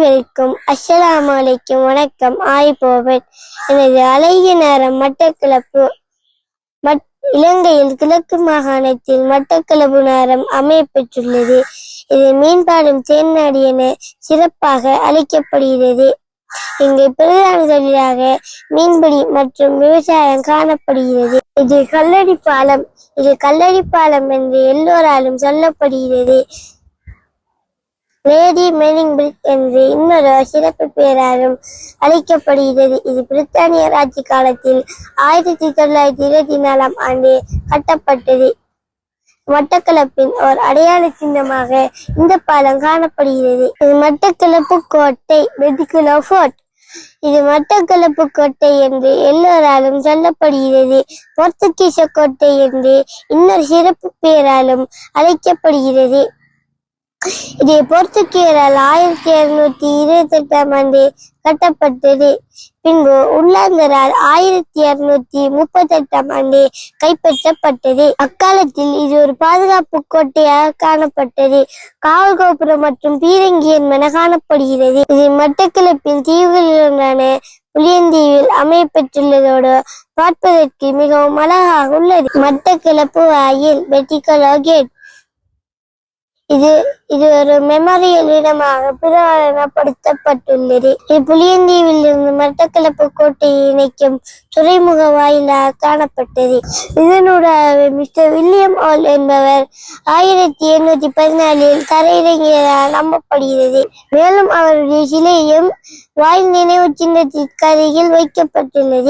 அனைவருக்கும் அஸ்ஸலாம் அலைக்கும் வணக்கம். ஆய்போவன் எனது அழகிய நேரம் மட்டக்களப்பு மட் இலங்கையில் கிழக்கு மாகாணத்தில் மட்டக்களப்பு நேரம் அமையப்பெற்றுள்ளது. இது மீன்பாடும் தேன்நாடு என சிறப்பாக அழைக்கப்படுகிறது. இங்கு பிரதான தொழிலாக மீன்பிடி மற்றும் விவசாயம் காணப்படுகிறது. இது கல்லடி பாலம் இது கல்லடி பாலம் என்று எல்லோராலும் சொல்லப்படுகிறது. லேடி மெனிங் என்று இன்னொரு சிறப்பு பெயராலும் அழைக்கப்படுகிறது. இது பிரித்தானிய ஆட்சி காலத்தில் ஆயிரத்தி தொள்ளாயிரத்தி இருபத்தி நாலாம் ஆண்டு கட்டப்பட்டது. மட்டக்களப்பின் ஓர் அடையாள சின்னமாக இந்த பாலம் காணப்படுகிறது. இது மட்டக்களப்பு கோட்டை மெடிக்குலோ ஃபோர்ட். இது மட்டக்களப்பு கோட்டை என்று எல்லோராலும் சொல்லப்படுகிறது. போர்த்துகீச கோட்டை என்று இன்னொரு சிறப்பு பெயராலும் அழைக்கப்படுகிறது. இது போர்த்துகீயரால் ஆயிரத்தி இருநூத்தி இருபத்தி எட்டாம் ஆண்டு கட்டப்பட்டது. பின்பு உள்ளாந்தரால் ஆயிரத்தி இருநூத்தி முப்பத்தி எட்டாம் ஆண்டு கைப்பற்றப்பட்டது. அக்காலத்தில் இது ஒரு பாதுகாப்பு கோட்டையாக காணப்பட்டது. காவல் கோபுரம் மற்றும் பீரங்கி என்பன காணப்படுகிறது. இது மட்டக்கிழப்பின் தீவுகளில் புளியந்தீவில் அமையப்பெற்றுள்ளதோடு பார்ப்பதற்கு மிகவும் அழகாக உள்ளது. மட்டக்கிழப்பு வாயில் வெட்டிக்கலோ கேட் இது இது ஒரு மெமோரியல் இடமாக பிரபலப்படுத்தப்பட்டுள்ளது இது புளியந்தீவில் இருந்து மட்டக்களப்பு கோட்டையை இணைக்கும் துறைமுக வாயிலாக காணப்பட்டது. இதனூடாக மிஸ்டர் வில்லியம் ஆல் என்பவர் ஆயிரத்தி எண்ணூத்தி பதினாலில் தரையிறங்கியதாக நம்பப்படுகிறது. மேலும் அவருடைய சிலையும் வாயில் நினைவு சின்னத்திற்கு அருகில் வைக்கப்பட்டுள்ளது.